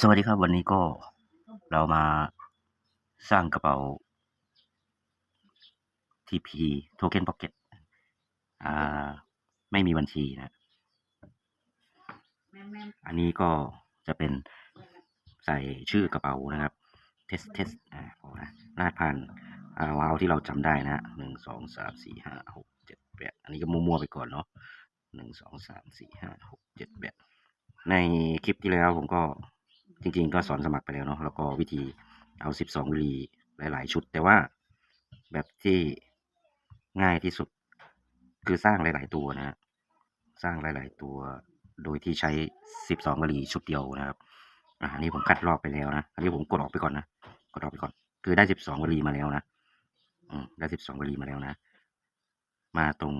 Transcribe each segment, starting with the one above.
สวัสดีครับวันนี้ก็เรามาสร้างกระเป๋า TP Token Pocket อ่า ไม่มีบัญชีนะ อันนี้ก็จะเป็นใส่ชื่อกระเป๋านะครับ test test อ่าพอนะรหัสผ่านอ่าวาวที่เราจำได้นะหนึ่งสองสามสี่ห้าหกเจ็ดแปดอันนี้ก็มั่วๆไปก่อนเนาะหนึ่งสองสามสี่ห้าหกเจ็ดแปดในคลิปที่แล้วผมก็ จริงๆก็สอนสมัครไปแล้วเนาะแล้วก็วิธีเอาสิบสองวิลีหลาย ๆ ชุด แต่ว่าแบบที่ง่ายที่สุดคือสร้างหลาย ๆ ตัวนะฮะสร้างหลาย ๆ ตัวโดยที่ใช้สิบสองลีชุดเดียวนะครับอันนี้ผมคัดลอกไปแล้วนะอันนี้ผมกดออกไปก่อนนะกดออกไปก่อน คือได้สิบสองลีมาแล้วนะอืมได้สิบสองลีมาแล้วนะ มาตรง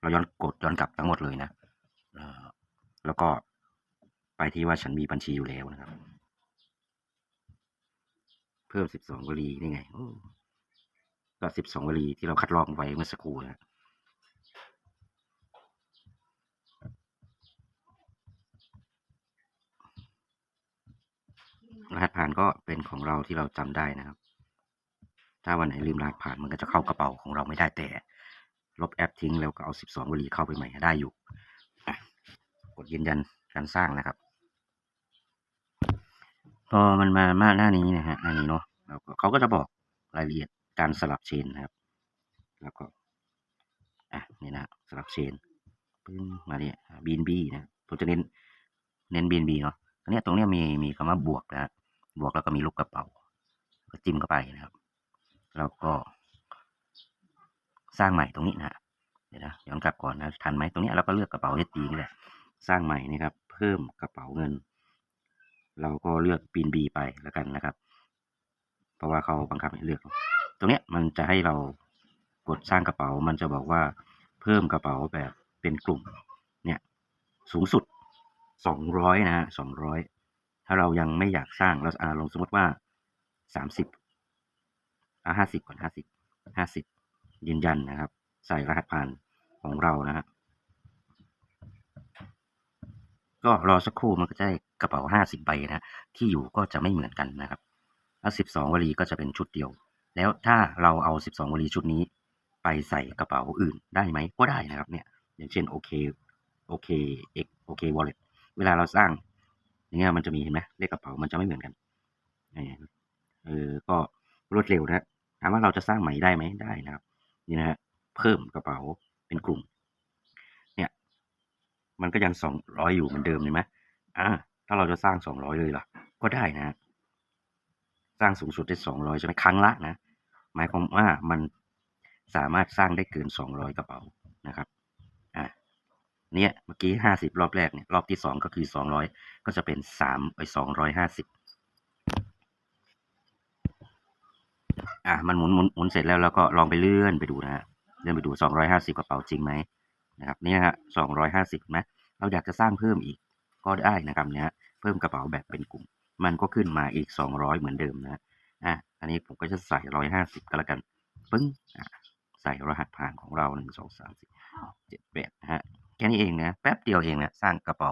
เราย้อนกดย้อนกลับทั้งหมดเลยนะแล้วก็ ไปที่ว่าฉันมีบัญชีอยู่แล้วนะครับ เพิ่มสิบสองวลีนี่ไงก็สิบสองวลีที่เราคัดลอกไว้เมื่อสักครู่นะรหัสผ่านก็เป็นของเราที่เราจำได้นะครับ ถ้าวันไหนลืมรหัสผ่านมันก็จะเข้ากระเป๋าของเราไม่ได้แต่ ลบแอปทิ้งแล้วก็เอาสิบสองวลีเข้าไปใหม่ได้อยู่ กดยืนยันการสร้างนะครับ พอมันมามาหน้านี้นะฮะหน้านี้เนาะแล้วก็เขาก็จะบอกรายละเอียดการสลับเชนนะครับ แล้วก็อะนี่นะสลับเชนปึ้งมาเนี่ยบีนบีนะผมจะเน้นเน้นบีนบีเนาะอันเนี้ยตรงเนี้ยมีมีคำว่าบวกนะฮะบวกแล้วก็มีลูกกระเป๋า ก็จิ้มเข้าไปนะครับ แล้วก็สร้างใหม่ตรงนี้นะฮะเดี๋ยวนะย้อนกลับก่อนนะทันไหมตรงนี้เราก็เลือกกระเป๋าเอดีนี่แหละสร้างใหม่นะครับ เพิ่มกระเป๋าเงิน เราก็เลือกปีนบีไปแล้วกันนะครับ เพราะว่าเขาบังคับให้เลือก ตรงเนี้ยมันจะให้เรากดสร้างกระเป๋า มันจะบอกว่าเพิ่มกระเป๋าแบบเป็นกลุ่ม เนี่ยสูงสุดสองร้อยนะฮะสองร้อยถ้าเรายังไม่อยากสร้างเราอ่าลองสมมติว่าสามสิบอ่าห้าสิบก่อนห้าสิบห้าสิบยืนยันนะครับ ใส่รหัสผ่านของเรานะฮะ ก็รอสักครู่มันก็จะได้กระเป๋าห้าสิบใบนะฮะที่อยู่ก็จะไม่เหมือนกันนะครับแล้วสิบสองวลีก็จะเป็นชุดเดียว แล้วถ้าเราเอาสิบสองวลีชุดนี้ ไปใส่กระเป๋าอื่นได้ไหมก็ได้นะครับเนี่ยอย่างเช่นโอเคโอเคเอ็กโอเควอลเล็ตเวลาเราสร้างอย่างเงี้ยมันจะมีเห็นไหมเลขกระเป๋ามันจะไม่เหมือนกันเออเออก็รวดเร็วนะถามว่าเราจะสร้างใหม่ได้ไหมได้นะครับนี่นะฮะเพิ่มกระเป๋าเป็นกลุ่ม มันก็ยังสองร้อยอยู่เหมือนเดิมเห็นไหมอ่าถ้าเราจะสร้างสองร้อยเลยล่ะ ก็ได้นะ สร้างสูงสุดได้สองร้อยใช่ไหมครั้งละนะหมายความว่ามันสามารถสร้างได้เกินสองร้อยกระเป๋านะครับอ่าเนี่ยเมื่อกี้ห้าสิบรอบแรกเนี่ยรอบที่สองก็คือสองร้อยก็จะเป็นสามไอสองร้อยห้าสิบอะมันหมุนหมุนหมุนเสร็จแล้วเราก็ลองไปเลื่อนไปดูนะฮะเลื่อนไปดูสองร้อยห้าสิบกระเป๋าจริงไหมนะครับเนี่ยฮะสองร้อยห้าสิบไหม เราอยากจะสร้างเพิ่มอีกก็ได้นะครับเนี่ยเพิ่มกระเป๋าแบบเป็นกลุ่ม มันก็ขึ้นมาอีกสองร้อยเหมือนเดิมนะอะอันนี้ผมก็จะใส่ร้อยห้าสิบก็แล้วกันปึ้งอะใส่รหัสผ่านของเราหนึ่งสองสามสี่เจ็ดแปดนะฮะแค่นี้เองนะแป๊บเดียวเองนะสร้างกระเป๋า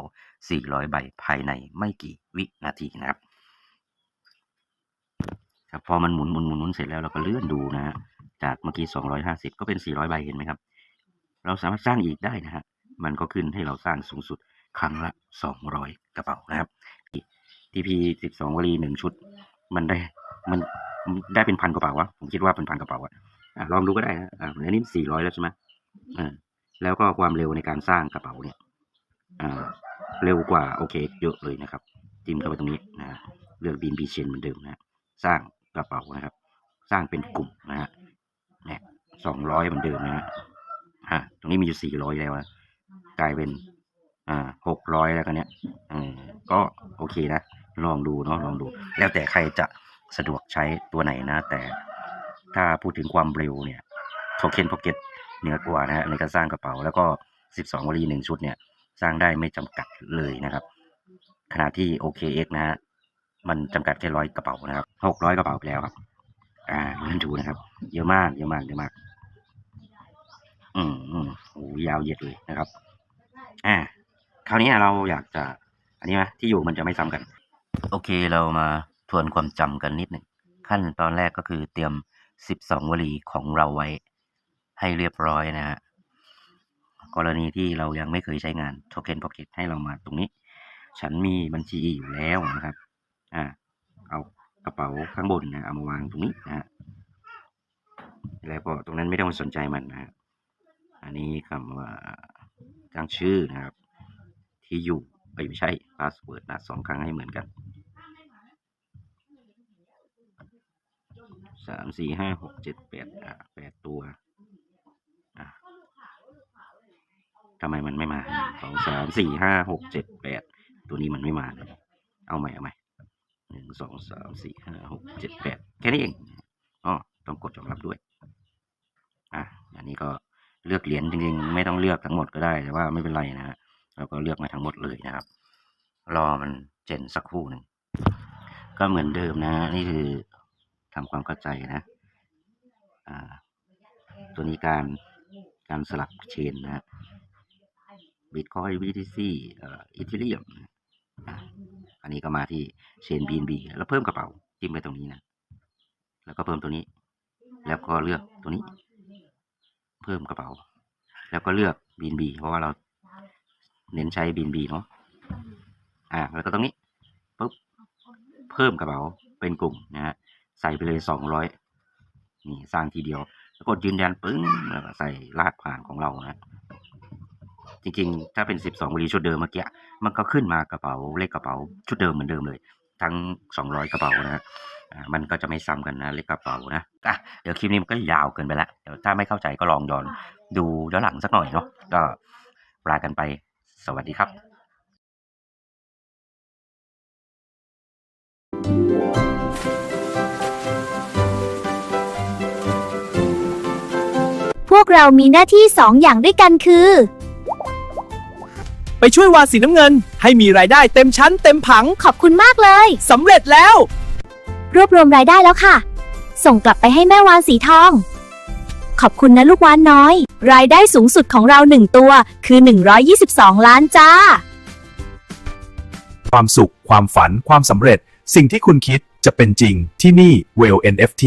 400 ใบภายในไม่กี่วินาทีนะครับครับพอมันหมุนหมุนหมุนหมุนเสร็จแล้วเราก็เลื่อนดูนะฮะจากเมื่อกี้ 250 ก็เป็น 400 ใบเห็นไหมครับ เราสามารถสร้างอีกได้นะฮะ มันก็ขึ้นให้เราสร้างสูงสุดครั้งละ 200 กระเป๋านะครับ TP 12วลีหนึ่งชุด มันได้มันได้เป็นพันกระเป๋าวะผมคิดว่าเป็นพันกระเป๋าอะลองดูก็ได้นะอ่าอันนี้400แล้วใช่ไหมอ่าแล้วก็ความเร็วในการสร้างกระเป๋าเนี่ยอ่าเร็วกว่าโอเคเยอะเลยนะครับจิ้มเข้าไปตรงนี้นะเลือกบีนบีเชนเหมือนเดิมนะสร้างกระเป๋านะครับ สร้างเป็นกลุ่มนะฮะเนี่ยสองร้อยเหมือนเดิมนะฮะฮะตรงนี้มีอยู่สี่ร้อยแล้วนะ กลายเป็น อ่าหกร้อยแล้วกันเนี้ยเออก็โอเคนะ ลองดูเนาะลองดู แล้วแต่ใครจะสะดวกใช้ตัวไหนนะ แต่ถ้าพูดถึงความเร็วเนี่ยโทเค็นพ็อกเก็ตเหนือกว่านะฮะในการสร้างกระเป๋า แล้วก็ 12 วลีหนึ่งชุดเนี่ย สร้างได้ไม่จำกัดเลยนะครับ ขณะที่ OKX นะฮะมันจำกัดแค่ร้อยกระเป๋านะครับหกร้อยกระเป๋าไปแล้วครับ อ่าเงินดูนะครับ เยอะมาก เยอะมาก เยอะมาก อืมอืมโอ้ยาวเหยียดเลยนะครับ อ่าคราวนี้เราอยากจะ อันนี้ไหมที่อยู่มันจะไม่ซ้ำกัน โอเคเรามาทวนความจำกันนิดหนึ่งขั้นตอนแรกก็คือเตรียม 12 วลีของเราไว้ ให้เรียบร้อยนะฮะกรณีที่เรายังไม่เคยใช้งาน Token Pocket ให้เรามาตรงนี้ ฉันมีบัญชีอยู่แล้วนะครับ อ่า เอากระเป๋าข้างบนนะ เอามาวางตรงนี้นะฮะแล้วก็ตรงนั้นไม่ต้องสนใจมันนะฮะอันนี้คำว่า ตั้งชื่อนะครับ ที่อยู่ไม่ใช่พาสเวิร์ดนะสองครั้งให้เหมือนกันสามสี่ห้าหกเจ็ดแปดอะแปดตัวอะทำไมมันไม่มาสองสามสี่ห้าหกเจ็ดแปดตัวนี้มันไม่มาเลยเอาใหม่เอาใหม่หนึ่งสองสามสี่ห้าหกเจ็ดแปดแค่นี้เองอ๋อต้องกดยอมรับด้วย อะอันนี้ก็ เลือกเหรียญจริงๆ ไม่ต้องเลือกทั้งหมดก็ได้แต่ว่าไม่เป็นไรนะฮะเราก็เลือกมาทั้งหมดเลยนะครับ รอมันเจนสักครู่หนึ่งก็เหมือนเดิมนะ นี่คือทำความเข้าใจนะอ่าตัวนี้การการสลับเชนนะบิตคอย BTC เอ่ออีเทเรียมอันนี้ก็มาที่เชน BNB แล้วเพิ่มกระเป๋าจิ้มไปตรงนี้นะ แล้วก็เพิ่มตัวนี้ แล้วก็เลือกตัวนี้ เพิ่มกระเป๋า แล้วก็เลือก BNB เพราะว่าเราเน้นใช้ BNB เนาะอ่าแล้วก็ตรงนี้ปุ๊บเพิ่มกระเป๋าเป็นกลุ่มนะฮะใส่ไปเลยสองร้อยนี่สร้างทีเดียวแล้วกดยืนยันปึ้งแล้วก็ใส่รหัสผ่านของเรานะจริงๆ ถ้าเป็นสิบสองบรีชุดเดิมเมื่อกี้มันก็ขึ้นมากระเป๋าเลขกระเป๋าชุดเดิมเหมือนเดิมเลย ทั้งสองร้อยกระเป๋านะฮะ มันก็จะไม่ซ้ำกันนะเลขกระเป๋านะอะเดี๋ยวคลิปนี้มันก็ยาวเกินไปละเดี๋ยวถ้าไม่เข้าใจก็ลองย้อนดูย้อนหลังสักหน่อยเนาะก็ลากันไปสวัสดีครับพวกเรามีหน้าที่สองอย่างด้วยกันคือ ไปช่วยวานสีน้ำเงิน ให้มีรายได้เต็มชั้นเต็มผัง ขอบคุณมากเลย สำเร็จแล้ว รวบรวมรายได้แล้วค่ะ ส่งกลับไปให้แม่วานสีทอง ขอบคุณนะลูกวานน้อย รายได้สูงสุดของเราหนึ่งตัว คือ 122 ล้านจ้า ความสุข ความฝัน ความสำเร็จ สิ่งที่คุณคิดจะเป็นจริงที่นี่ Well NFT